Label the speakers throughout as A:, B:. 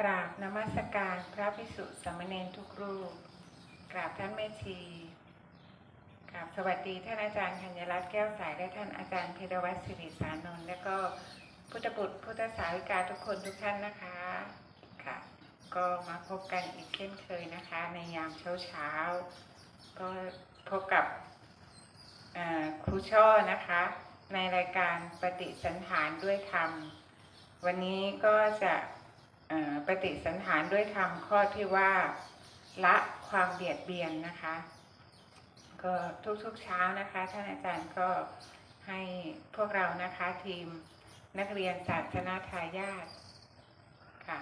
A: กราบนมัสการพระภิกษุสามเณรทุกรูป กราบท่านแม่ชี กราบสวัสดีท่านอาจารย์ธัญรัตน์แก้วสายและท่านอาจารย์เพรวัตรสิริสานนท์และก็พุทธบุตรพุทธสาวิกาทุกคนทุกท่านนะคะค่ะ ก็มาพบกันอีกเช่นเคยนะคะ ในยามเช้าเช้าก็พบกับครูช่อนะคะ ในรายการปฏิสันฐานด้วยธรรม วันนี้ก็จะ ปฏิสันฐานด้วยธรรมข้อที่ว่าละความเบียดเบียนนะคะ ก็ทุกๆเช้านะคะ ท่านอาจารย์ก็ให้พวกเรานะคะทีมนักเรียนศาสนาทายาทค่ะ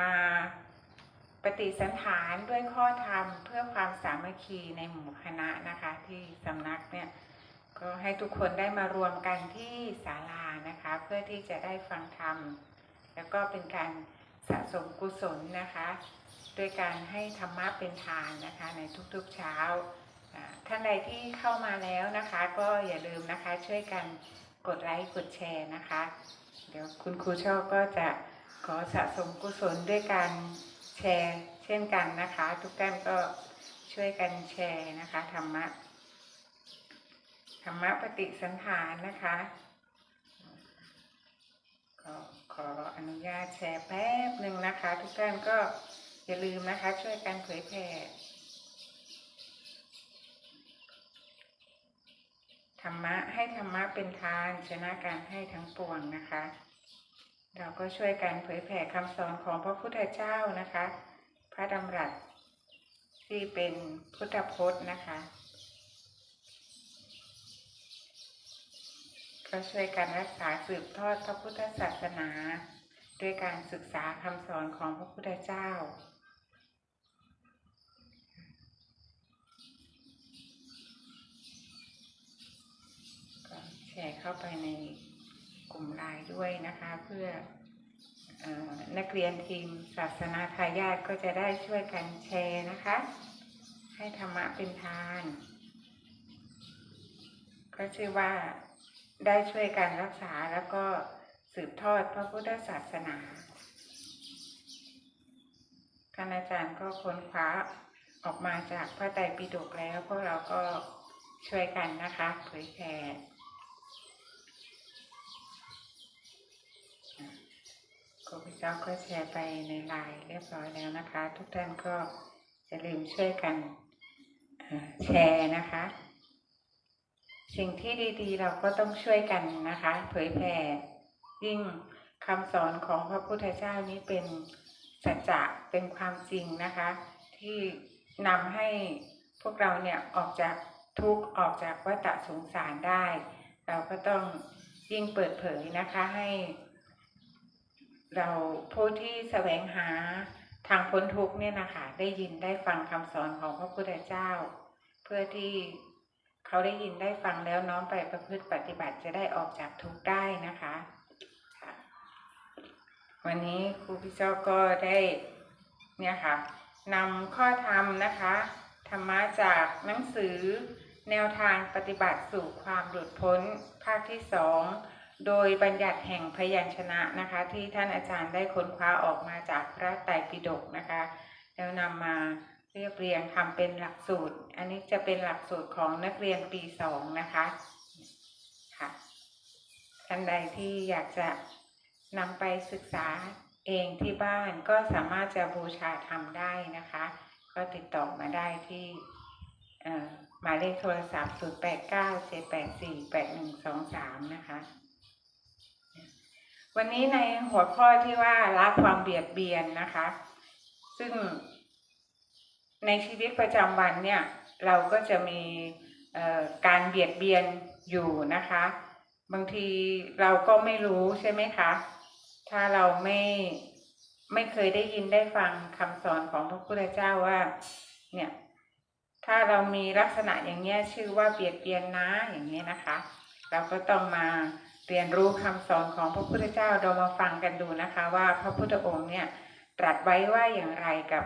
A: มาปฏิสันฐานด้วยข้อธรรมเพื่อความสามัคคีในหมู่คณะนะคะ ที่สำนักเนี่ยก็ให้ทุกคนได้มารวมกันที่ศาลานะคะ เพื่อที่จะได้ฟังธรรม แล้วก็เป็นการสะสมกุศลนะคะด้วยการให้ธรรมะเป็นทานนะคะในทุกๆเช้า ท่านใดที่เข้ามาแล้วนะคะ ก็อย่าลืมนะคะช่วยกันกดไลค์กดแชร์นะคะ เดี๋ยวคุณครูชอบก็จะขอสะสมกุศลด้วยการแชร์เช่นกันนะคะ ทุกท่านก็ช่วยกันแชร์นะคะธรรมะธรรมะปฏิสันฐานนะคะก็ ออนุญาตแชร์แป๊บหนึ่งนะคะ ทุกท่านก็อย่าลืมนะคะ ช่วยกันเผยแผ่ธรรมะให้ธรรมะเป็นทานชนะการให้ทั้งปวงนะคะ เราก็ช่วยกันเผยแผ่คำสอนของพระพุทธเจ้านะคะ พระดำรัสที่เป็นพุทธพจน์นะคะ ก็ช่วยกันรักษาสืบทอดพระพุทธศาสนา ด้วยการศึกษาคำสอนของพระพุทธเจ้า ก็แชร์เข้าไปในกลุ่มไลน์ด้วยนะคะเพื่อออนักเรียนทีมศาสนาทายาทก็จะได้ช่วยกันแชร์นะคะ ให้ธรรมะเป็นทาน ก็ชื่อว่า ได้ช่วยกันรักษาแล้วก็สืบทอดพระพุทธศาสนาท่านอาจารย์ก็ค้นคว้าออกมาจากพระไตรปิฎกแล้วพวกเราก็ช่วยกันนะคะเผยแผ่ครูพิเจ้าก็แชร์ไปในไลน์เรียบร้อยแล้วนะคะ ทุกท่านก็อย่าลืมช่วยกันแชร์นะคะ สิ่งที่ดีๆ เราก็ต้องช่วยกันนะคะ เผยแผ่ยิ่งคำสอนของพระพุทธเจ้านี้เป็นสัจจะเป็นความจริงนะคะ ที่นำให้พวกเราเนี่ยออกจากทุกข์ออกจากวัฏสงสารได้ เราก็ต้องยิ่งเปิดเผยนะคะให้ เราผู้ที่แสวงหาทางพ้นทุกข์เนี่ยนะคะได้ยินได้ฟังคำสอนของพระพุทธเจ้า เพื่อที่ เขาได้ยินได้ฟังแล้วน้อมไปประพฤติปฏิบัติจะได้ออกจากทุกข์ได้นะคะค่ะวันนี้ครูพี่เจ้าก็ได้เนี่ยค่ะนำข้อธรรมนะคะธรรมะจากหนังสือแนวทางปฏิบัติสู่ความหลุดพ้นภาคที่สองโดยบัญญัติแห่งพยัญชนะนะคะ ที่ท่านอาจารย์ได้ค้นคว้าออกมาจากพระไตรปิฎกนะคะ แล้วนำมา เรียบเรียงทำเป็นหลักสูตร อันนี้จะเป็นหลักสูตรของนักเรียนปีสองนะคะค่ะท่านใดที่อยากจะนำไปศึกษาเองที่บ้านก็สามารถจะบูชาทำได้นะคะ ก็ติดต่อมาได้ที่หมายเลขโทรศัพท์ 0 8 9 7 8 4 8 1 2 3 นะคะ วันนี้ในหัวข้อที่ว่าละความเบียดเบียนนะคะ ซึ่ง ในชีวิตประจำวันเนี่ยเราก็จะมีการเบียดเบียนอยู่นะคะ บางทีเราก็ไม่รู้ใช่ไหมคะ ถ้าเราไม่ไม่เคยได้ยินได้ฟังคำสอนของพระพุทธเจ้าว่า เนี่ย ถ้าเรามีลักษณะอย่างเงี้ยชื่อว่าเบียดเบียนนะอย่างเงี้ยนะคะ เราก็ต้องมาเรียนรู้คำสอนของพระพุทธเจ้าเรามาฟังกันดูนะคะ ว่าพระพุทธองค์เนี่ยตรัสไว้ว่าอย่างไรกับ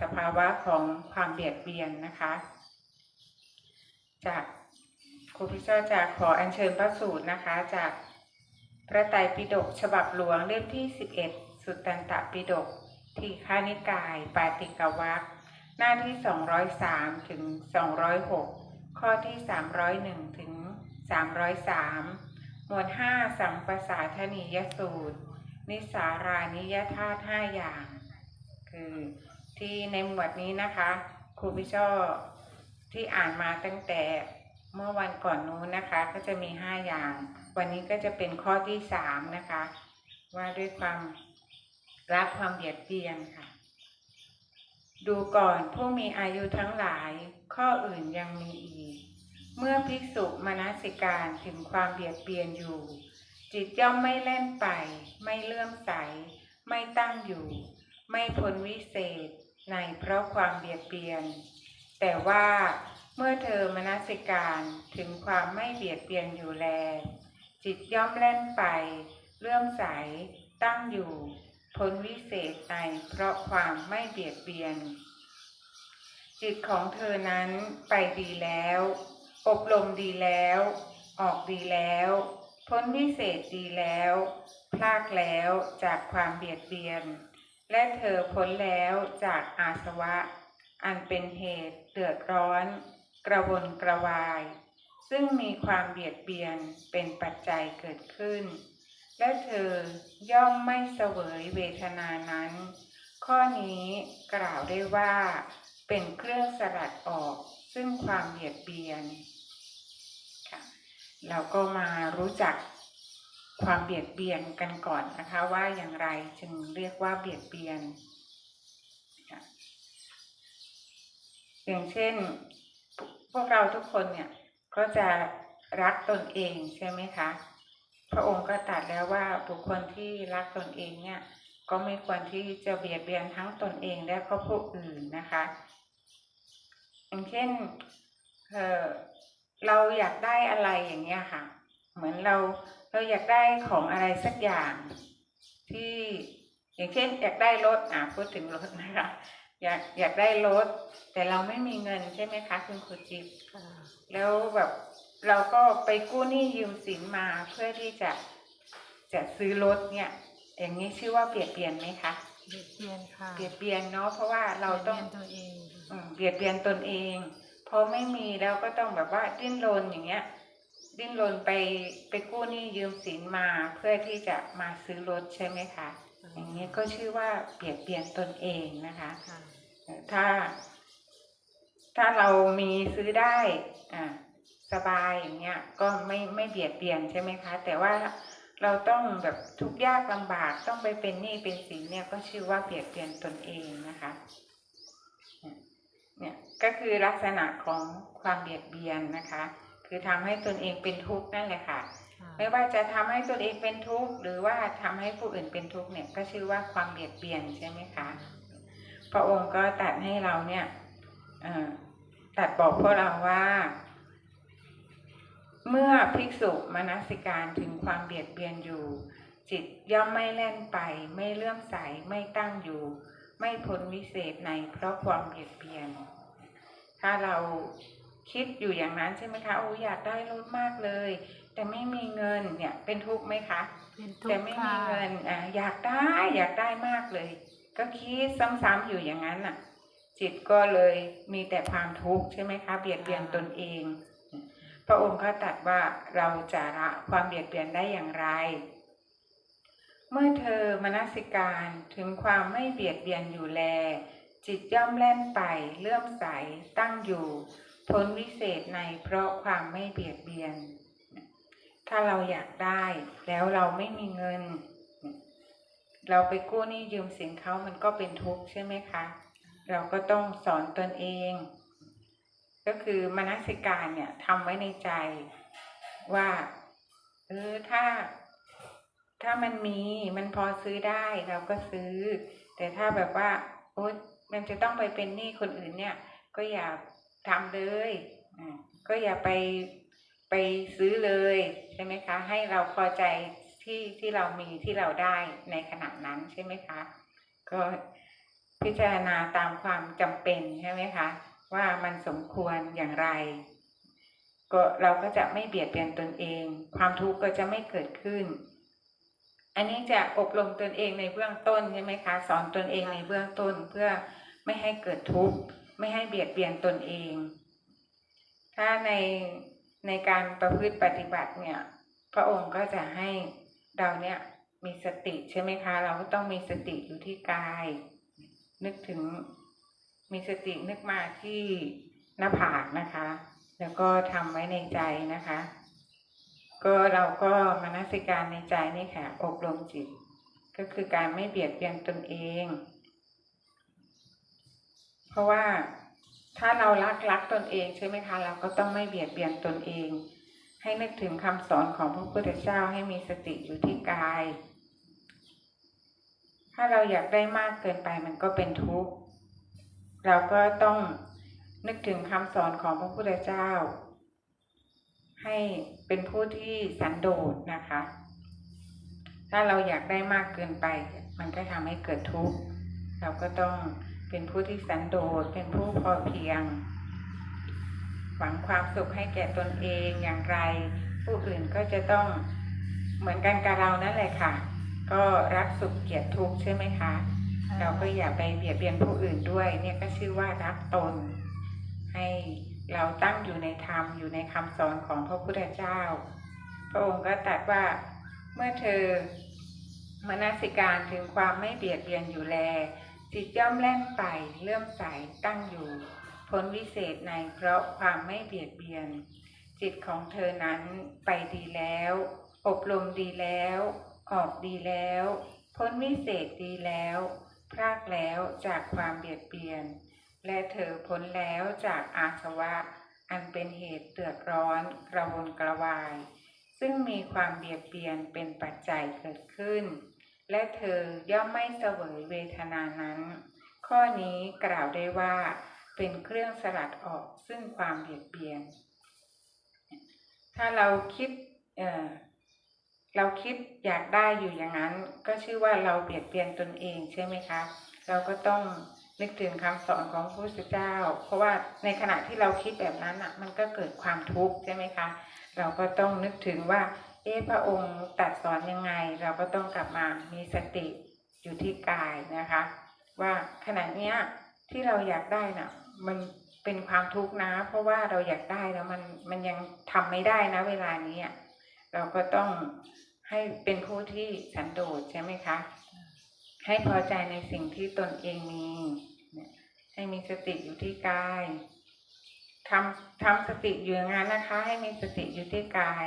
A: สภาวะของความเบียดเบียนนะคะ จากครูพิเจ้าจะขออัญเชิญพระสูตรนะคะ จากพระไตรปิฎกฉบับหลวงเล่มที่ 11 สุตตันตปิฎกทีฆานิกาย ปาติกวักหน้าที่ 203 ถึง 206 ข้อที่ 301 ถึง 303 หมวด 5 สัมปสาธนียสูตร นิสารานิยธาตุ5อย่าง คือที่ในหมวดนี้นะคะ ครูพิชอที่อ่านมาตั้งแต่เมื่อวันก่อนนู้นนะคะ ก็จะมี5อย่าง วันนี้ก็จะเป็นข้อที่3นะคะ ว่าด้วยความรักความเบียดเบียนค่ะ ดูก่อนผู้มีอายุทั้งหลาย ข้ออื่นยังมีอีก เมื่อภิกษุมนสิการถึงความเบียดเบียนอยู่ จิตย่อมไม่เล่นไป ไม่เลื่อมใส ไม่ตั้งอยู่ ไม่พ้นวิเศษในเพราะความเบียดเบียน แต่ว่าเมื่อเธอมนสิการถึงความไม่เบียดเบียนอยู่แล จิตย่อมเล่นไป เลื่อมใสตั้งอยู่พ้นวิเศษในเพราะความไม่เบียดเบียน จิตของเธอนั้นไปดีแล้ว อบรมดีแล้ว ออกดีแล้ว พ้นวิเศษดีแล้ว พลากแล้วจากความเบียดเบียน และเธอพ้นแล้วจากอาสวะ อันเป็นเหตุเดือดร้อน กระวนกระวาย ซึ่งมีความเบียดเบียนเป็นปัจจัยเกิดขึ้น และเธอย่อมไม่เสวยเวทนานั้น ข้อนี้กล่าวได้ว่าเป็นเครื่องสลัดออกซึ่งความเบียดเบียน เราก็มารู้จัก ความเบียดเบียนกันก่อนนะคะ ว่าอย่างไรจึงเรียกว่าเบียดเบียนอย่างเช่น พวกเราทุกคนเนี่ยก็จะรักตนเองใช่ไหมคะ พระองค์ก็ตรัสแล้วว่าบุคคลที่รักตนเองเนี่ย ก็ไม่ควรที่จะเบียดเบียนทั้งตนเองและก็ผู้อื่นนะคะ อย่างเช่นเเราอยากได้อะไรอย่างเงี้ยค่ะ เหมือนเรา เราอยากได้ของอะไรสักอย่าง ที่อย่างเช่น อยากได้รถอะพูดถึงรถนะคะ อยากอยากได้รถ แต่เราไม่มีเงินใช่ไหมคะ คุณครูจิ๊บ
B: ค่ะ
A: แล้วแบบเราก็ไปกู้หนี้ยืมสินมาเพื่อที่จะจะซื้อรถเนี่ย อย่างนี้ชื่อว่าเบียดเบียนไหมคะ
B: เบียดเบียนค่ะ
A: เบียดเบียนเนาะเพราะว่าเราต้อง
B: บียดบียนตัวเองค่ะ
A: อืมเบียดเบียนตนเองพอไม่มีแล้วก็ต้องแบบว่าดิ้นรนอย่างเงี้ย ดิ้นรนไปไปกู้หนี้ยืมสินมาเพื่อที่จะมาซื้อรถใช่ไหมคะอย่างนี้ก็ชื่อว่าเบียดเบียนตนเองนะคะ
B: ค่ะ
A: ถ้า ถ้าเรามีซื้อได้อ่าสบายอย่างเงี้ยก็ไม่ไม่เบียดเบียนใช่ไหมคะ แต่ว่าเราต้องแบบทุกข์ยากลำบากต้องไปเป็นหนี้เป็นสินเนี่ยก็ชื่อว่าเบียดเบียนตนเองนะคะเนี่ยก็คือลักษณะของความเบียดเบียนนะคะ คือทำให้ตนเองเป็นทุกข์นั่นแหละค่ะ
B: ค่ะ
A: ไม่ว่าจะทำให้ตนเองเป็นทุกข์หรือว่าทำให้ผู้อื่นเป็นทุกข์เนี่ยก็ชื่อว่าความเบียดเบียนใช่ไหมคะพระองค์ก็ตรัดให้เราเนี่ยเอ่อตรัดบอกพวกเราว่า เมื่อภิกษุมนสิการถึงความเบียดเบียนอยู่ จิตย่อมไม่แล่นไป ไม่เลื่อมใสไม่ตั้งอยู่ ไม่พ้นวิเศษในเพราะความเบียดเบียน ถ้าเรา คิดอยู่อย่างนั้นใช่ไหมคะโอ้อยากได้รถมากเลย แต่ไม่มีเงินเนี่ยเป็นทุกข์ไหมคะ
B: เป็นทุ
A: แต่
B: กข์
A: ไม่
B: ค่ะ
A: มีเงินอะอยากได้อยากได้มากเลย ก็คิดซ้ำๆอยู่อย่างนั้นน่ะ จิตก็เลยมีแต่ความทุกข์ใช่ไหมคะ เบียดเบียนตนเอง พระองค์ก็ตรัสว่าเราจะละความเบียดเบียนได้อย่างไร เมื่อเธอมนสิการถึงความไม่เบียดเบียนอยู่แล จิตย่อมแล่นไปเลื่อมใสตั้งอยู่ พ้นวิเศษในเพราะความไม่เบียดเบียน ถ้าเราอยากได้แล้วเราไม่มีเงิน เราไปกู้หนี้ยืมสินเขามันก็เป็นทุกข์ใช่ไหมคะ เราก็ต้องสอนตนเอง ก็คือมนสิการเนี่ยทำไว้ในใจว่าเออถ้า ถ้ามันมีมันพอซื้อได้เราก็ซื้อ แต่ถ้าแบบว่าโอ๊ยมันจะต้องไปเป็นหนี้คนอื่นเนี่ย ก็อย่า ทำเลยอ่าก็อย่าไปไปซื้อเลยใช่ไหมคะ ให้เราพอใจที่ที่เรามีที่เราได้ในขณะนั้นใช่ไหมคะ ก็พิจารณาตามความจำเป็นใช่ไหมคะว่ามันสมควรอย่างไร ก็เราก็จะไม่เบียดเบียนตนเอง ความทุกข์ก็จะไม่เกิดขึ้น อันนี้จะอบรมตนเองในเบื้องต้นใช่ไหมคะ สอนตนเองในเบื้องต้นเพื่อไม่ให้เกิดทุกข์ ไม่ให้เบียดเบียนตนเอง ถ้าในในการประพฤติปฏิบัติเนี่ย พระองค์ก็จะให้เราเนี่ยมีสติใช่ไหมคะ เราก็ต้องมีสติอยู่ที่กาย นึกถึงมีสตินึกมาที่หน้าผากนะคะ แล้วก็ทำไว้ในใจนะคะ ก็เราก็มานัสิการในใจนี่ค่ะอบรมจิต ก็คือการไม่เบียดเบียนตนเอง เพราะว่าถ้าเรารักรักตนเองใช่ไหมคะเราก็ต้องไม่เบียดเบียนตนเอง ให้นึกถึงคำสอนของพระพุทธเจ้าให้มีสติอยู่ที่กาย ถ้าเราอยากได้มากเกินไปมันก็เป็นทุกข์เราก็ต้องนึกถึงคำสอนของพระพุทธเจ้า ให้เป็นผู้ที่สันโดษนะคะ ถ้าเราอยากได้มากเกินไป มันก็ทำให้เกิดทุกข์เราก็ต้อง เป็นผู้ที่สันโดษเป็นผู้พอเพียง หวังความสุขให้แก่ตนเองอย่างไร ผู้อื่นก็จะต้องเหมือนกันกับเรานั่นแหละค่ะ ก็รักสุขเกลียดทุกข์ใช่ไหมคะ เราก็อย่าไปเบียดเบียนผู้อื่นด้วย เนี่ยก็ชื่อว่ารักตน ให้เราตั้งอยู่ในธรรมอยู่ในคำสอนของพระพุทธเจ้า พระองค์ก็ตรัสว่าเมื่อเธอมนสิการถึงความไม่เบียดเบียนอยู่แล จิตย่อมแล่นไปเลื่อมใสตั้งอยู่พ้นวิเศษในเพราะความไม่เบียดเบียน จิตของเธอนั้นไปดีแล้ว อบรมดีแล้ว ออกดีแล้ว พ้นวิเศษดีแล้ว พรากแล้วจากความเบียดเบียน และเธอพ้นแล้วจากอาสวะ อันเป็นเหตุเดือดร้อนกระวนกระวาย ซึ่งมีความเบียดเบียนเป็นปัจจัยเกิดขึ้น และเธอย่อมไม่เสวยเวทนานั้น ข้อนี้กล่าวได้ว่าเป็นเครื่องสลัดออกซึ่งความเบียดเบียน ถ้าเราคิดเอ่อเราคิดอยากได้อยู่อย่างนั้น ก็ชื่อว่าเราเบียดเบียนตนเองใช่ไหมคะ เราก็ต้องนึกถึงคำสอนของพระพุทธเจ้า เพราะว่าในขณะที่เราคิดแบบนั้นอะ มันก็เกิดความทุกข์ใช่ไหมคะ เราก็ต้องนึกถึงว่า เอ๊ะพระองค์ตัดสอนยังไง เราก็ต้องกลับมามีสติอยู่ที่กายนะคะ ว่าขณะเนี้ยที่เราอยากได้น่ะ มันเป็นความทุกข์นะ เพราะว่าเราอยากได้แล้วมันมันยังทำไม่ได้นะ เวลานี้อะเราก็ต้องให้เป็นผู้ที่สันโดษใช่ไหมคะ ให้พอใจในสิ่งที่ตนเองมี ให้มีสติอยู่ที่กายทำทำสติอยู่อย่านนะคะ ให้มีสติอยู่ที่กาย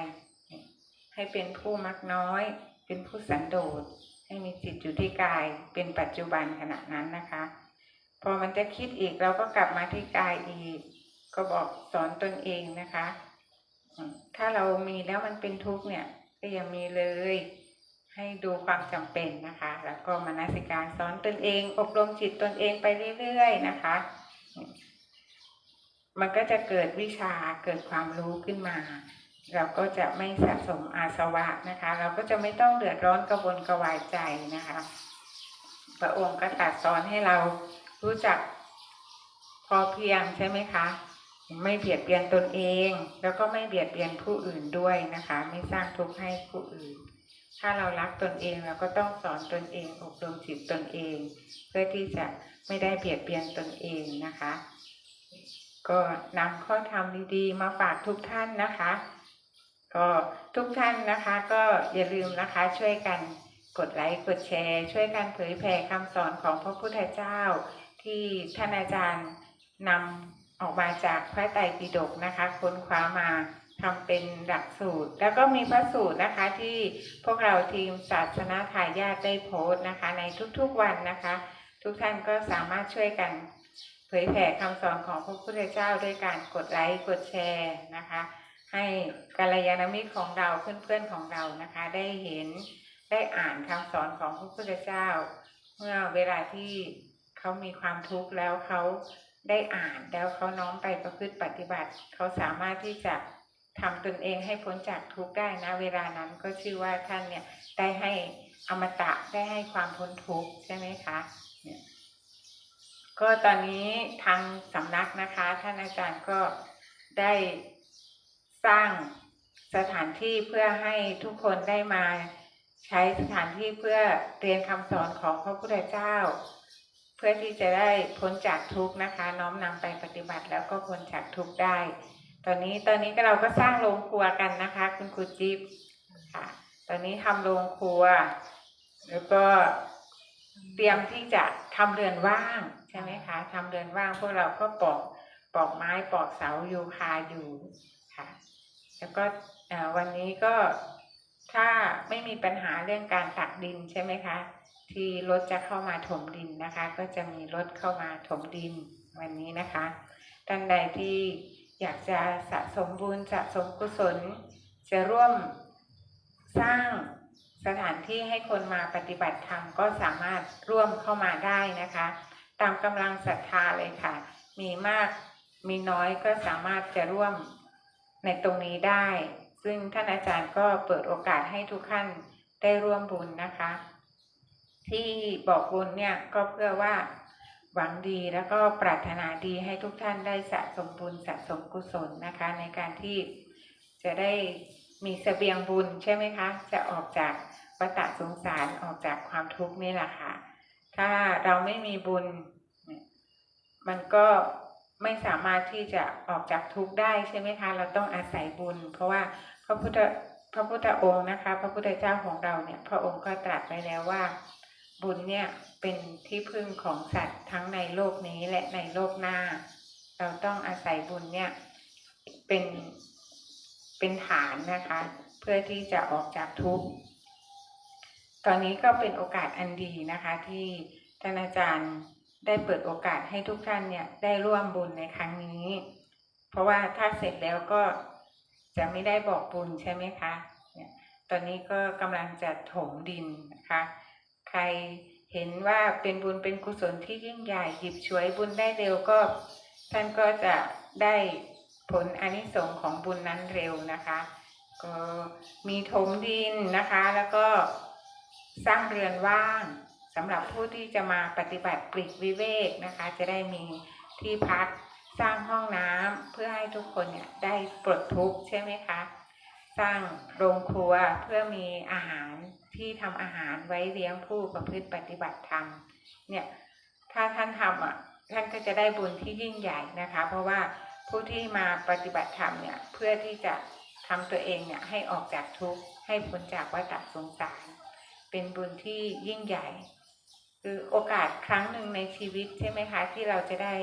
A: ให้เป็นผู้มักน้อย เป็นผู้สันโดษ ให้มีจิตอยู่ที่กาย เป็นปัจจุบันขณะนั้นนะคะ พอมันจะคิดอีกเราก็กลับมาที่กายอีก ก็บอกสอนตนเองนะคะ ถ้าเรามีแล้วมันเป็นทุกข์เนี่ยก็ยังมีเลย ให้ดูความจำเป็นนะคะ แล้วก็มานาสิการสอนตนเอง อบรมจิตตนเองไปเรื่อยๆนะคะมันก็จะเกิดวิชาเกิดความรู้ขึ้นมา เราก็จะไม่สะสมอาสวะนะคะ เราก็จะไม่ต้องเดือดร้อนกระวนกระวายใจนะคะ พระองค์ก็ตรัดสอนให้เรารู้จักพอเพียงใช่ไหมคะ ไม่เบียดเบียนตนเอง แล้วก็ไม่เบียดเบียนผู้อื่นด้วยนะคะ ไม่สร้างทุกข์ให้ผู้อื่น ถ้าเรารักตนเองเราก็ต้องสอนตนเองอบรมจิตตนเอง เพื่อที่จะไม่ได้เบียดเบียนตนเองนะคะ ก็นำข้อธรรมดีๆมาฝากทุกท่านนะคะ ก็ทุกท่านนะคะก็อย่าลืมนะคะช่วยกันกดไลค์กดแชร์ ช่วยกันเผยแผ่คำสอนของพระพุทธเจ้า ที่ท่านอาจารย์นำออกมาจากพระไตรปิฎกนะคะค้นคว้ามาทำเป็นหลักสูตร แล้วก็มีพระสูตรนะคะที่พวกเราทีมศาสนาทายาทได้โพสต์นะคะ ในทุกๆวันนะคะ ทุกท่านก็สามารถช่วยกันเผยแผ่คำสอนของพระพุทธเจ้าด้วยการกดไลค์กดแชร์นะคะ ให้กัลยาณมิตรของเราเพื่อนๆของเรานะคะ ได้เห็นได้อ่านคำสอนของพระพุทธเจ้า เมื่อเวลาที่เขามีความทุกข์แล้วเขาได้อ่านแล้วเขาน้อมไปประพฤติปฏิบัติ เขาสามารถที่จะทำตนเองให้พ้นจากทุกข์ได้นะเวลานั้นก็ชื่อว่าท่านเนี่ยได้ให้อมตะได้ให้ความพ้นทุกข์ใช่ไหมคะเนี่ยก็ตอนนี้ทางสำนักนะคะ ท่านอาจารย์ก็ได้ สร้างสถานที่เพื่อให้ทุกคนได้มาใช้สถานที่เพื่อเรียนคำสอนของพระพุทธเจ้า เพื่อที่จะได้พ้นจากทุกข์นะคะ น้อมนำไปปฏิบัติแล้วก็พ้นจากทุกข์ได้ ตอนนี้ตอนนี้ก็เราก็สร้างโรงครัวกันนะคะ คุณครูจิ๊บค่ะ ตอนนี้ทำโรงครัว แล้วก็เตรียมที่จะทำเรือนว่างใช่ไหมคะทำเรือนว่างพวกเราก็ปอกปอกไม้ปอกเสาอยู่คาอยู่ แล้วก็วันนี้ก็ถ้าไม่มีปัญหาเรื่องการตักดินใช่ไหมคะ ที่รถจะเข้ามาถมดินนะคะ ก็จะมีรถเข้ามาถมดินวันนี้นะคะท่านใดที่อยากจะสะสมบุญสะสมกุศล จะร่วมสร้างสถานที่ให้คนมาปฏิบัติธรรมก็สามารถร่วมเข้ามาได้นะคะ ตามกำลังศรัทธาเลยค่ะ มีมากมีน้อยก็สามารถจะร่วม ในตรงนี้ได้ ซึ่งท่านอาจารย์ก็เปิดโอกาสให้ทุกท่านได้ร่วมบุญนะคะ ที่บอกบุญเนี่ยก็เพื่อว่าหวังดีแล้วก็ปรารถนาดีให้ทุกท่านได้สะสมบุญสะสมกุศลนะคะ ในการที่จะได้มีเสบียงบุญใช่ไหมคะ จะออกจากวัฏสงสารออกจากความทุกข์นี่แหละค่ะ ถ้าเราไม่มีบุญ มันก็ ไม่สามารถที่จะออกจากทุกข์ได้ใช่ไหมคะ เราต้องอาศัยบุญ เพราะว่าพระพุทธพระพุทธองค์นะคะ พระพุทธเจ้าของเราเนี่ย พระองค์ก็ตรัสไว้แล้วว่า บุญเนี่ยเป็นที่พึ่งของสัตว์ทั้งในโลกนี้และในโลกหน้า เราต้องอาศัยบุญเนี่ยเป็นเป็นฐานนะคะ เพื่อที่จะออกจากทุกข์ตอนนี้ก็เป็นโอกาสอันดีนะคะที่ท่านอาจารย์ ได้เปิดโอกาสให้ทุกท่านเนี่ยได้ร่วมบุญในครั้งนี้ เพราะว่าถ้าเสร็จแล้วก็จะไม่ได้บอกบุญใช่ไหมคะเนี่ยตอนนี้ก็กำลังจะถมดินนะคะ ใครเห็นว่าเป็นบุญเป็นกุศลที่ยิ่งใหญ่หยิบฉวยบุญได้เร็วก็ ท่านก็จะได้ผลอนิสงส์ของบุญนั้นเร็วนะคะ ก็มีถมดินนะคะ แล้วก็สร้างเรือนว่าง สำหรับผู้ที่จะมาปฏิบัติปลีกวิเวกนะคะ จะได้มีที่พักสร้างห้องน้ำเพื่อให้ทุกคนเนี่ยได้ปลดทุกข์ใช่ไหมคะ สร้างโรงครัวเพื่อมีอาหารที่ทำอาหารไว้เลี้ยงผู้ประพฤติปฏิบัติธรรมเนี่ยถ้าท่านทำอะท่านก็จะได้บุญที่ยิ่งใหญ่นะคะ เพราะว่าผู้ที่มาปฏิบัติธรรมเนี่ยเพื่อที่จะทำตัวเองเนี่ยให้ออกจากทุกข์ให้พ้นจากวัฏสงสาร เป็นบุญที่ยิ่งใหญ่ คือโอกาสครั้งหนึ่งในชีวิตใช่ไหมคะ ที่เราจะได้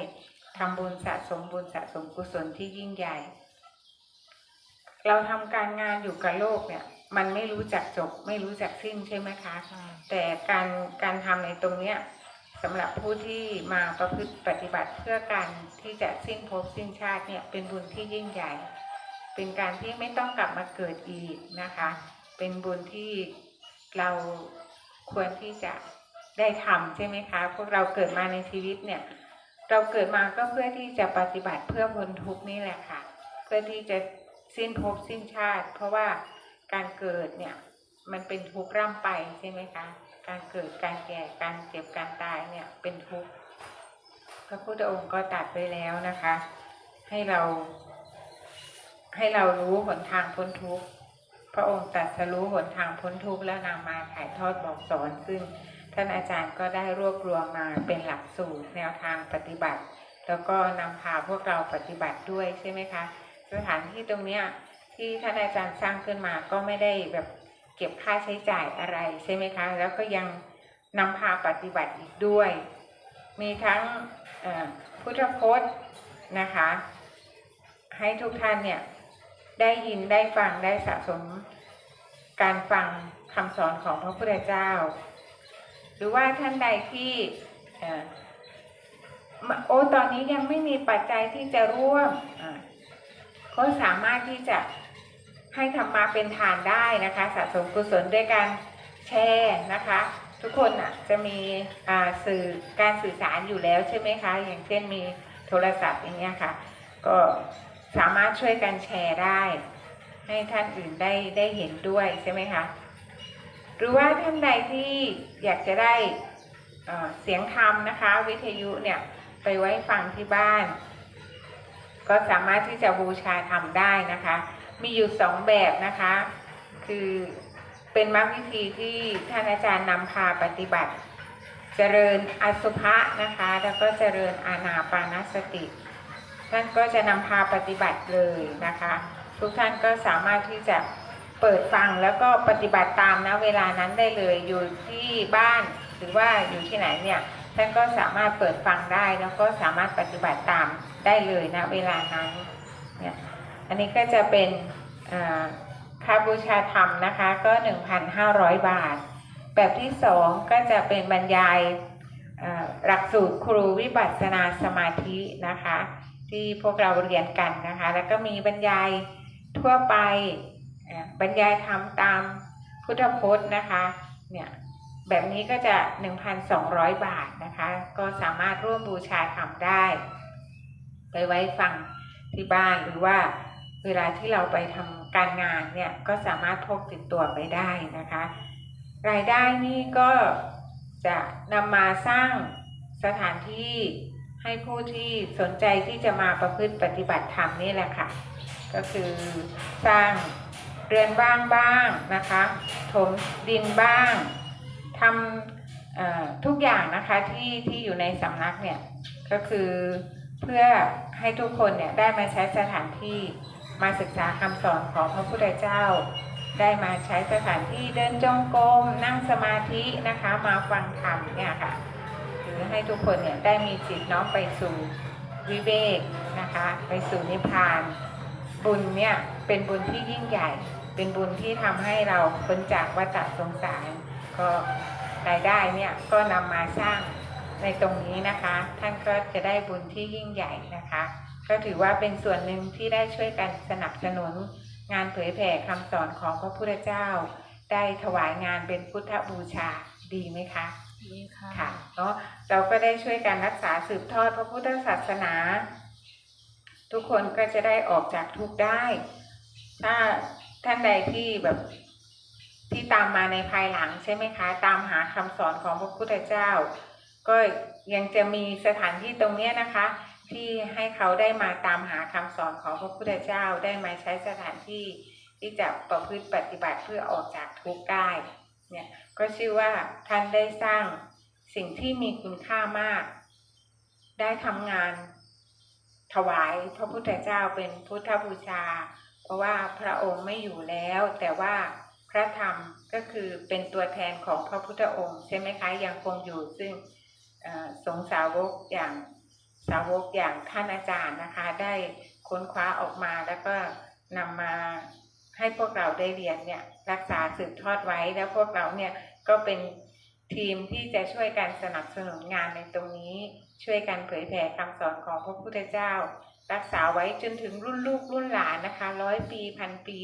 A: ทำบุญสะสมบุญสะสมกุศลที่ยิ่งใหญ่ เราทำการงานอยู่กับโลกเนี่ย มันไม่รู้จักจบ ไม่รู้จักสิ้นใช่ไหมคะ แต่การการทำในตรงเนี้ยสำหรับผู้ที่มาประพฤติปฏิบัติเพื่อการที่จะสิ้นภพสิ้นชาติเนี่ย เป็นบุญที่ยิ่งใหญ่ เป็นการที่ไม่ต้องกลับมาเกิดอีกนะคะ เป็นบุญที่เราควรที่จะ ได้ทำใช่ไหมคะ พวกเราเกิดมาในชีวิตเนี่ย เราเกิดมาก็เพื่อที่จะปฏิบัติเพื่อพ้นทุกนี่แหละค่ะ เพื่อที่จะสิ้นภพสิ้นชาติ เพราะว่าการเกิดเนี่ยมันเป็นทุกข์ร่ำไปใช่ไหมคะ การเกิดการแก่การเจ็บการตายเนี่ยเป็นทุกข์พระพุทธองค์ก็ตรัสไว้แล้วนะคะ ให้เรา ให้เรารู้หนทางพ้นทุกข์พระองค์ตรัสรู้หนทางพ้นทุกข์แล้วนำมาถ่ายทอดบอกสอนซึ่ง ท่านอาจารย์ก็ได้รวบรวมมาเป็นหลักสูตรแนวทางปฏิบัติ แล้วก็นำพาพวกเราปฏิบัติด้วยใช่ไหมคะ สถานที่ตรงเนี้ยที่ท่านอาจารย์สร้างขึ้นมาก็ไม่ได้แบบเก็บค่าใช้จ่ายอะไรใช่ไหมคะ แล้วก็ยังนำพาปฏิบัติอีกด้วย มีทั้งพุทธพจน์นะคะ ให้ทุกท่านเนี่ยได้ยินได้ฟังได้สะสมการฟังคำสอนของพระพุทธเจ้า หรือว่าท่านใดที่โอ้ตอนนี้ยังไม่มีปัจจัยที่จะร่วมอ่าก็สามารถที่จะให้ธรรมาเป็นทานได้นะคะสะสมกุศลด้วยการแชร์นะคะ ทุกคนอะจะมีอ่าสื่อการสื่อสารอยู่แล้วใช่ไหมคะ อย่างเช่นมีโทรศัพท์อย่างเงี้ยค่ะ ก็สามารถช่วยกันแชร์ได้ ให้ท่านอื่นได้ได้เห็นด้วยใช่ไหมคะ หรือว่าท่านใดที่อยากจะได้เเสียงธรรมนะคะ วิทยุเนี่ยไปไว้ฟังที่บ้าน ก็สามารถที่จะบูชาธรรมได้นะคะ มีอยู่สองแบบนะคะ คือเป็นมรรควิธีที่ท่านอาจารย์นำพาปฏิบัติ เจริญอสุภะนะคะ แล้วก็เจริญอานาปานสติ ท่านก็จะนำพาปฏิบัติเลยนะคะ ทุกท่านก็สามารถที่จะ เปิดฟังแล้วก็ปฏิบัติตามนะเวลานั้นได้เลยอยู่ที่บ้านหรือว่าอยู่ที่ไหนเนี่ยท่านก็สามารถเปิดฟังได้แล้วก็สามารถปฏิบัติตามได้เลยนะเวลานั้นเนี่ยอันนี้ก็จะเป็นค่าบูชาธรรมนะคะก็ 1,500 บาท แบบที่สองก็จะเป็นบรรยายหลักสูตรครูวิปัสสนาสมาธินะคะ ที่พวกเราเรียนกันนะคะ แล้วก็มีบรรยายทั่วไป บรรยายธรรมตามพุทธพจน์นะคะ เนี่ยแบบนี้ก็จะ 1,200 บาทนะคะ ก็สามารถร่วมบูชาธรรมได้ ไปไว้ฟังที่บ้านหรือว่าเวลาที่เราไปทำการงานเนี่ย ก็สามารถพกติดตัวไปได้นะคะ รายได้นี่ก็จะนำมาสร้างสถานที่ให้ผู้ที่สนใจที่จะมาประพฤติปฏิบัติธรรมนี่แหละค่ะ ก็คือสร้าง เรือนบ้างบ้างนะคะถมดินบ้างทำทุกอย่างนะคะที่ที่อยู่ในสำนักเนี่ยก็คือเพื่อให้ทุกคนเนี่ยได้มาใช้สถานที่มาศึกษาคำสอนของพระพุทธเจ้า ได้มาใช้สถานที่เดินจงกรมนั่งสมาธินะคะมาฟังธรรมเนี่ยค่ะหรือให้ทุกคนเนี่ยได้มีจิตน้อมไปสู่วิเวกนะคะ ไปสู่นิพพานบุญเนี่ย เป็นบุญที่ยิ่งใหญ่ เป็นบุญที่ทำให้เราพ้นจากวัฏสงสาร ก็รายได้เนี่ยก็นำมาสร้างในตรงนี้นะคะ ท่านก็จะได้บุญที่ยิ่งใหญ่นะคะ ก็ถือว่าเป็นส่วนหนึ่งที่ได้ช่วยกันสนับสนุน งานเผยแผ่คำสอนของพระพุทธเจ้า ได้ถวายงานเป็นพุทธบูชาดีไหมคะ
B: ดีค่ะ
A: ค่ะเนาะเราก็ได้ช่วยกันรักษาสืบทอดพระพุทธศาสนา ทุกคนก็จะได้ออกจากทุกข์ได้ ถ้าท่านใดที่แบบที่ตามมาในภายหลังใช่ไหมคะ ตามหาคำสอนของพระพุทธเจ้า ก็ยังจะมีสถานที่ตรงเนี้ยนะคะ ที่ให้เขาได้มาตามหาคำสอนของพระพุทธเจ้าได้มาใช้สถานที่ที่จะประพฤติปฏิบัติเพื่อออกจากทุกข์ได้เนี่ยก็ชื่อว่าท่านได้สร้างสิ่งที่มีคุณค่ามาก ได้ทำงานถวายพระพุทธเจ้าเป็นพุทธบูชา เพราะว่าพระองค์ไม่อยู่แล้ว แต่ว่าพระธรรมก็คือเป็นตัวแทนของพระพุทธองค์ใช่ไหมคะยังคงอยู่ซึ่งสงสาวกอย่างสาวกอย่างท่านอาจารย์นะคะ ได้ค้นคว้าออกมาแล้วก็นำมาให้พวกเราได้เรียนเนี่ยรักษาสืบทอดไว้แล้วพวกเราเนี่ยก็เป็นทีมที่จะช่วยกันสนับสนุนงานในตรงนี้ช่วยกันเผยแผ่คำสอนของพระพุทธเจ้า รักษาไว้จนถึงรุ่นลูกรุ่นหลานนะคะร้อยปีพันปี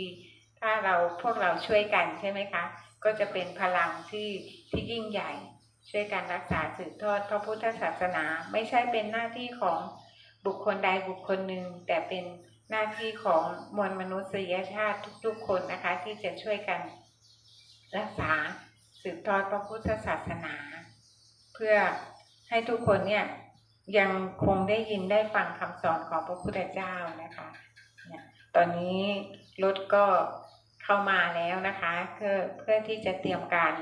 A: ถ้าเราพวกเราช่วยกันใช่ไหมคะ ก็จะเป็นพลังที่ที่ยิ่งใหญ่ ช่วยกันรักษาสืบทอดพระพุทธศาสนา ไม่ใช่เป็นหน้าที่ของบุคคลใดบุคคลหนึ่ง แต่เป็นหน้าที่ของมวลมนุษยชาติทุกๆคนนะคะ ที่จะช่วยกันรักษาสืบทอดพระพุทธศาสนา เพื่อให้ทุกคนเนี่ย ยังคงได้ยินได้ฟังคำสอนของพระพุทธเจ้านะคะตอนนี้รถก็เข้ามาแล้วนะคะ เพื่อเพื่อที่จะเตรียมการ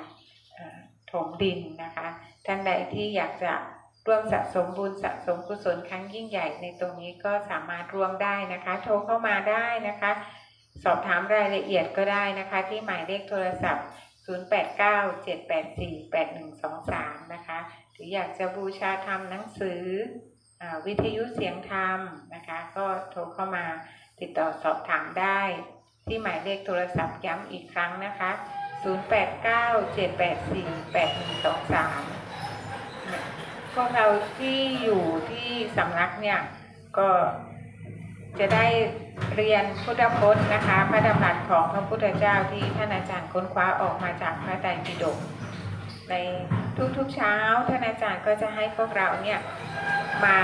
A: ถมดินนะคะ ท่านใดที่อยากจะร่วมสะสมบุญสะสมกุศลครั้งยิ่งใหญ่ในตรงนี้ก็สามารถร่วมได้นะคะ โทรเข้ามาได้นะคะ สอบถามรายละเอียดก็ได้นะคะ ที่หมายเลขโทรศัพท์ 0897848123 นะคะ หรืออยากจะบูชาธรรมหนังสืออวิทยุเสียงธรรมนะคะ ก็โทรเข้ามาติดต่อสอบถามได้ ที่หมายเลขโทรศัพท์ย้ำอีกครั้งนะคะ 0897848123 พวกเราที่อยู่ที่สำนักเนี่ย ก็จะได้เรียนพุทธพจน์นะคะ พระดำรัสของพระพุทธเจ้าที่ท่านอาจารย์ค้นคว้าออกมาจากพระไตรปิฎกใน ทุกๆเช้าท่านอาจารย์ก็จะให้พวกเราเนี่ยมา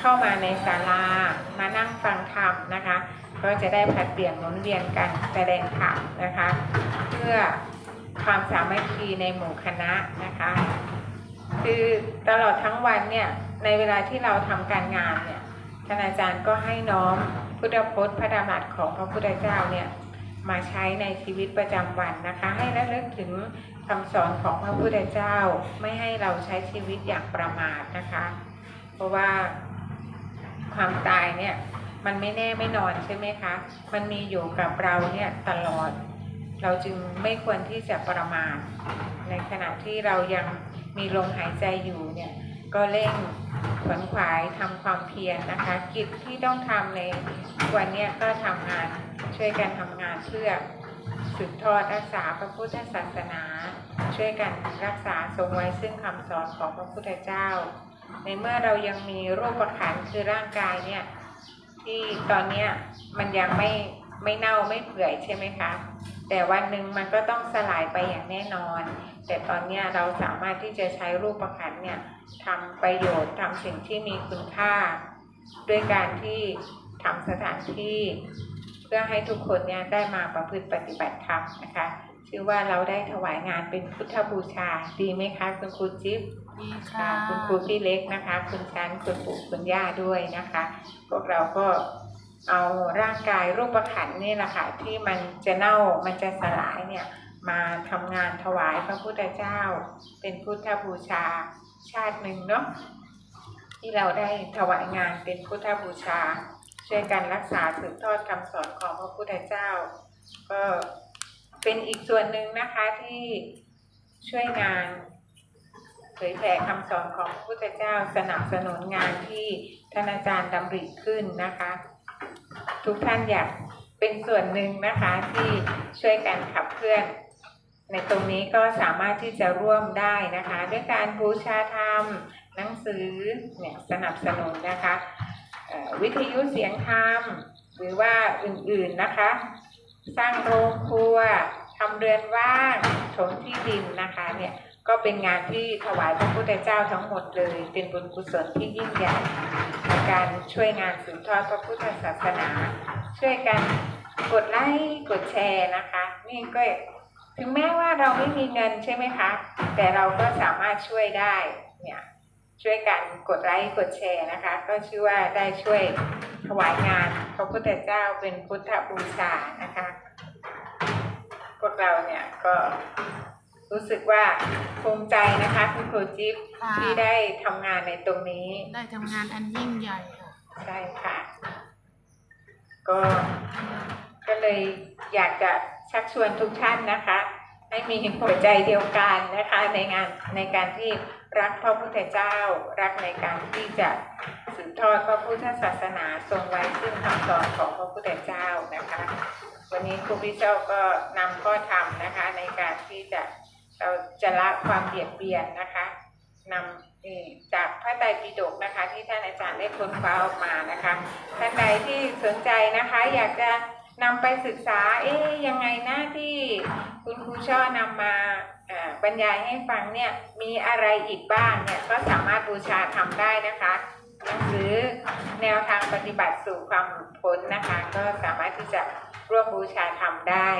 A: เข้ามาในศาลามานั่งฟังธรรมนะคะ ก็จะได้ผัดเปลี่ยนหมุนเวียนกันแสดงธรรมนะคะ เพื่อความสามัคคีในหมู่คณะนะคะ คือตลอดทั้งวันเนี่ยในเวลาที่เราทำการงานเนี่ยท่านอาจารย์ก็ให้น้อมพุทธพจน์พระดำรัสของพระพุทธเจ้าเนี่ยมาใช้ในชีวิตประจำวันนะคะ ให้ระลึกถึง คำสอนของพระพุทธเจ้าไม่ให้เราใช้ชีวิตอย่างประมาทนะคะ เพราะว่าความตายเนี่ยมันไม่แน่ไม่นอนใช่ไหมคะ มันมีอยู่กับเราเนี่ยตลอด เราจึงไม่ควรที่จะประมาท ในขณะที่เรายังมีลมหายใจอยู่เนี่ยก็เร่งขวนขวายทำความเพียรนะคะ กิจที่ต้องทำในวันเนี้ยก็ทำงานช่วยกันทำงานเพื่อ สืบทอดรักษาพระพุทธศาสนา ช่วยกันรักษาทรงไว้ซึ่งคำสอนของพระพุทธเจ้า ในเมื่อเรายังมีรูปขันคือร่างกายเนี่ยที่ตอนเนี้ยมันยังไม่ไม่เน่าไม่เปื่อยใช่ไหมคะ แต่วันหนึ่งมันก็ต้องสลายไปอย่างแน่นอน แต่ตอนเนี้ยเราสามารถที่จะใช้รูปขันเนี่ยทำประโยชน์ทำสิ่งที่มีคุณค่า ด้วยการที่ทำสถานที่ เพื่อให้ทุกคนเนี่ยได้มาประพฤติปฏิบัติธรรมนะคะ ชื่อว่าเราได้ถวายงานเป็นพุทธบูชา ดีไหมคะคุณครูจิ๊บ
B: ดีค่ะ
A: ค่ะคุณครูพี่เล็กนะคะ คุณชันคุณปู่คุณย่าด้วยนะคะ พวกเราก็เอาร่างกายรูปขันธ์นี่แหละค่ะที่มันจะเน่ามันจะสลายเนี่ยมาทำงานถวายพระพุทธเจ้า เป็นพุทธบูชาชาติหนึ่งเนาะที่เราได้ถวายงานเป็นพุทธบูชา ช่วยกันรักษาสืบทอดคำสอนของพระพุทธเจ้า ก็เป็นอีกส่วนหนึ่งนะคะที่ช่วยงานเผยแผ่คำสอนของพระพุทธเจ้าสนับสนุนงานที่ท่านอาจารย์ดำริขึ้นนะคะ ทุกท่านอยากเป็นส่วนหนึ่งนะคะที่ช่วยกันขับเคลื่อน ในตรงนี้ก็สามารถที่จะร่วมได้นะคะ ด้วยการบูชาธรรม หนังสือเนี่ยสนับสนุนนะคะ วิทยุเสียงธรรมหรือว่าอื่นๆนะคะ สร้างโรงครัวทำเรือนว่างถมที่ดินนะคะเนี่ยก็เป็นงานที่ถวายพระพุทธเจ้าทั้งหมดเลย เป็นบุญกุศลที่ยิ่งใหญ่ในการช่วยงานสืบทอดพระพุทธศาสนา ช่วยกันกดไลค์กดแชร์นะคะ นี่ก็ถึงแม้ว่าเราไม่มีเงินใช่ไหมคะ แต่เราก็สามารถช่วยได้เนี่ย ช่วยกันกดไลค์กดแชร์นะคะ ก็ชื่อว่าได้ช่วยถวายงานพระพุทธเจ้าเป็นพุทธบูชานะคะ พวกเราเนี่ยก็รู้สึกว่าภูมิใจนะคะคุณครูจิ๊บ
B: ค่ะ
A: ที่ได้ทำงานในตรงนี้
B: ได้ทำงานอันยิ่งใหญ่ค่ะ
A: ใช่ค่ะ ก็ ก็เลยอยากจะชักชวนทุกท่านนะคะ ให้มีหัวใจเดียวกันนะคะ ในงานในการที่ รักพระพุทธเจ้า รักในการที่จะสืบทอดพระพุทธศาสนาทรงไว้ซึ่งคำสอนของพระพุทธเจ้านะคะ วันนี้ครูพิเจ้าก็นำข้อธรรมนะคะในการที่จะเราจะละความเบียดเบียนนะคะนำนี่จากพระไตรปิฎกนะคะ ที่ท่านอาจารย์ได้ค้นคว้าออกมานะคะท่านใดที่สนใจนะคะ อยากจะนำไปศึกษาเอ๊ยยังไงนะที่คุณครูช่อนำมา บรรยายให้ฟังเนี่ยมีอะไรอีกบ้างเนี่ยก็สามารถบูชาทำได้นะคะหนังสือแนวทางปฏิบัติสู่ความหลุดพ้นนะคะ ก็สามารถที่จะร่วมบูชาทำได้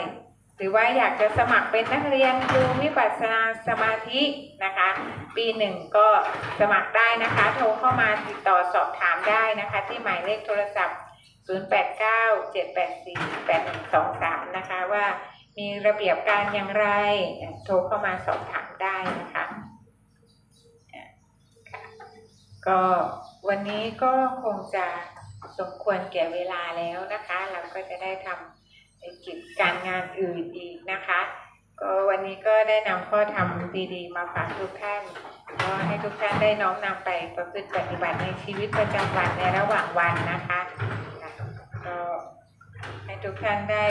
A: หรือว่าอยากจะสมัครเป็นนักเรียนครูวิปัสสนาสมาธินะคะ ปีหนึ่งก็สมัครได้นะคะ โทรเข้ามาติดต่อสอบถามได้นะคะ ที่หมายเลขโทรศัพท์ 0897848123 นะคะว่า มีระเบียบการอย่างไร โทรเข้ามาสอบถามได้นะคะ ก็วันนี้ก็คงจะสมควรแก่เวลาแล้วนะคะ เราก็จะได้ทำในกิจการงานอื่นอีกนะคะ ก็วันนี้ก็ได้นำข้อธรรมดีๆ มาฝากทุกท่านก็ให้ทุกท่านได้น้อมนำไปประพฤติปฏิบัติในชีวิตประจำวันในระหว่างวันนะคะก็ให้ทุกท่านได้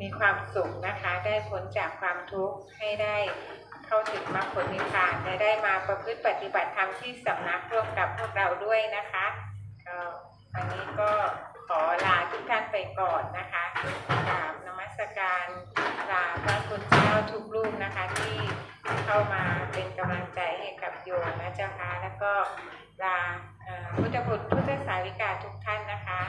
A: มีความสุขนะคะ ได้พ้นจากความทุกข์ให้ได้เข้าถึงมรรคผลนิพพานและได้มาประพฤติปฏิบัติธรรมที่สำนักร่วมกับพวกเราด้วยนะคะก็วันนี้ก็ขอลาทุกท่านไปก่อนนะคะกราบนมัสการลาพระคุณเจ้าทุกรูปนะคะที่เข้ามาเป็นกำลังใจให้กับโยมนะเจ้าคะแล้วก็ลาพุทธบุตรพุทธสาวิกาทุกท่านนะคะ